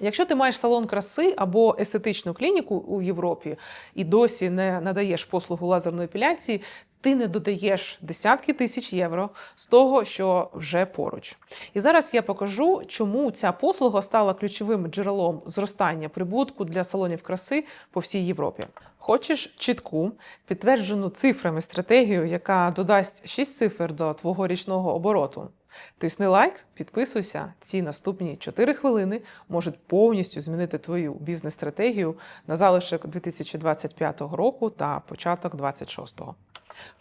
Якщо ти маєш салон краси або естетичну клініку у Європі і досі не надаєш послугу лазерної епіляції, ти не додаєш десятки тисяч євро з того, що вже поруч. І зараз я покажу, чому ця послуга стала ключовим джерелом зростання прибутку для салонів краси по всій Європі. Хочеш чітку, підтверджену цифрами стратегію, яка додасть 6 цифр до твого річного обороту. Тисни лайк, підписуйся. Ці наступні 4 хвилини можуть повністю змінити твою бізнес-стратегію на залишок 2025 року та початок 2026.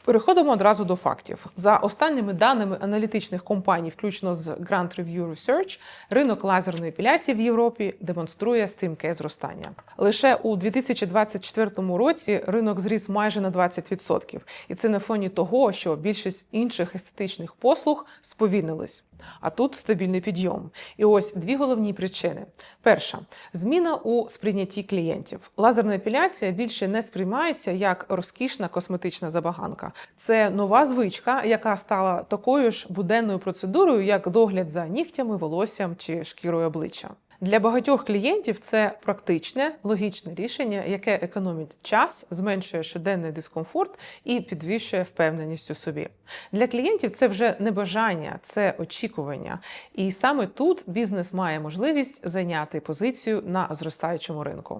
Переходимо одразу до фактів. За останніми даними аналітичних компаній, включно з Grant Review Research, ринок лазерної епіляції в Європі демонструє стрімке зростання. Лише у 2024 році ринок зріс майже на 20%. І це на фоні того, що більшість інших естетичних послуг сповільнились. А тут стабільний підйом. І ось дві головні причини: перша зміна у сприйнятті клієнтів. Лазерна епіляція більше не сприймається як розкішна косметична забаганка. Це нова звичка, яка стала такою ж буденною процедурою, як догляд за нігтями, волоссям чи шкірою обличчя. Для багатьох клієнтів це практичне, логічне рішення, яке економить час, зменшує щоденний дискомфорт і підвищує впевненість у собі. Для клієнтів це вже не бажання, це очікування. І саме тут бізнес має можливість зайняти позицію на зростаючому ринку.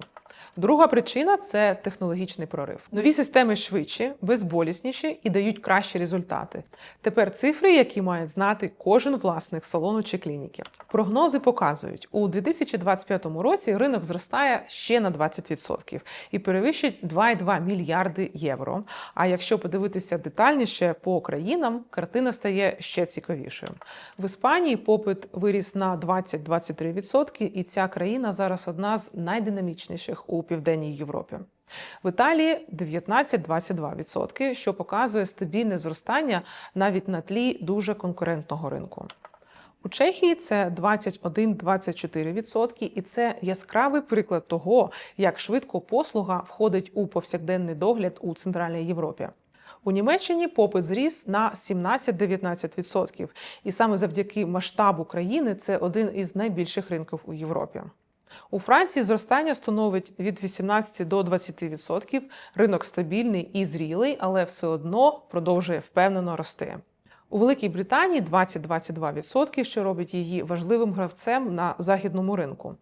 Друга причина це технологічний прорив. Нові системи швидші, безболісніші і дають кращі результати. Тепер цифри, які мають знати кожен власник салону чи клініки. Прогнози показують, у 2025 році ринок зростає ще на 20% і перевищить 2,2 мільярди євро. А якщо подивитися детальніше по країнам, картина стає ще цікавішою. В Іспанії попит виріс на 20-23%, і ця країна зараз одна з найдинамічніших у південній Європі. В Італії 19-22%, що показує стабільне зростання навіть на тлі дуже конкурентного ринку. У Чехії це 21-24%, і це яскравий приклад того, як швидко послуга входить у повсякденний догляд у Центральній Європі. У Німеччині попит зріс на 17-19%, і саме завдяки масштабу країни це один із найбільших ринків у Європі. У Франції зростання становить від 18 до 20%. Ринок стабільний і зрілий, але все одно продовжує впевнено рости. У Великій Британії 20-22%, що робить її важливим гравцем на західному ринку.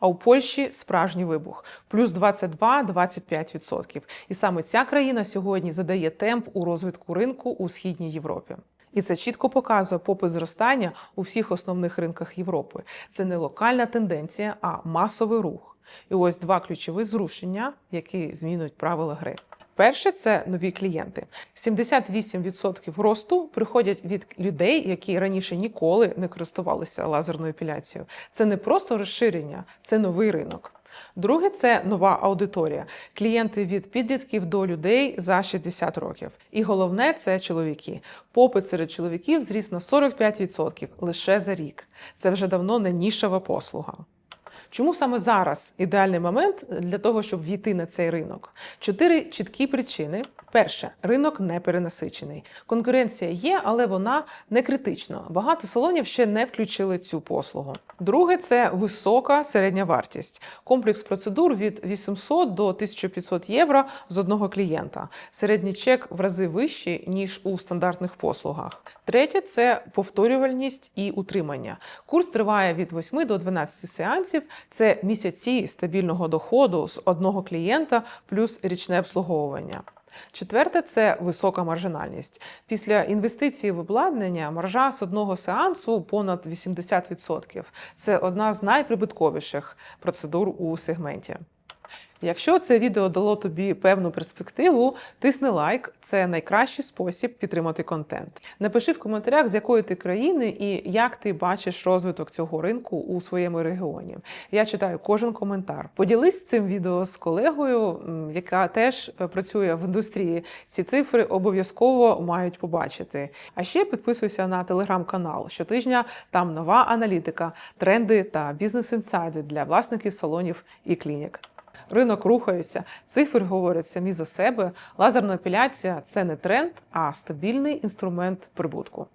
А у Польщі справжній вибух плюс 22-25%. І саме ця країна сьогодні задає темп у розвитку ринку у східній Європі. І це чітко показує попит зростання у всіх основних ринках Європи. Це не локальна тенденція, а масовий рух. І ось два ключові зрушення, які змінюють правила гри. Перше це нові клієнти. 78% росту приходять від людей, які раніше ніколи не користувалися лазерною епіляцією. Це не просто розширення, це новий ринок. Друге це нова аудиторія. Клієнти від підлітків до людей за 60 років. І головне це чоловіки. Попит серед чоловіків зріс на 45% лише за рік. Це вже давно не нішева послуга. Чому саме зараз ідеальний момент для того, щоб війти на цей ринок? Чотири чіткі причини. Перше, ринок не перенасичений. Конкуренція є, але вона не критична. Багато салонів ще не включили цю послугу. Друге, це висока середня вартість. Комплекс процедур від 800 до 1500 євро з одного клієнта. Середній чек в рази вищий, ніж у стандартних послугах. Третє це повторювальність і утримання. Курс триває від 8 до 12 сеансів. Це місяці стабільного доходу з одного клієнта плюс річне обслуговування. Четверте це висока маржинальність. Після інвестиції в обладнання маржа з одного сеансу понад 80%. Це одна з найприбутковіших процедур у сегменті. Якщо це відео дало тобі певну перспективу, тисни лайк, це найкращий спосіб підтримати контент. Напиши в коментарях, з якої ти країни і як ти бачиш розвиток цього ринку у своєму регіоні. Я читаю кожен коментар. Поділись цим відео з колегою, яка теж працює в індустрії. Ці цифри обов'язково мають побачити. А ще підписуйся на телеграм-канал. Щотижня там нова аналітика, тренди та бізнес-інсайди для власників салонів і клінік. Ринок рухається, цифри говорять самі за себе. Лазерна апеляція це не тренд, а стабільний інструмент прибутку.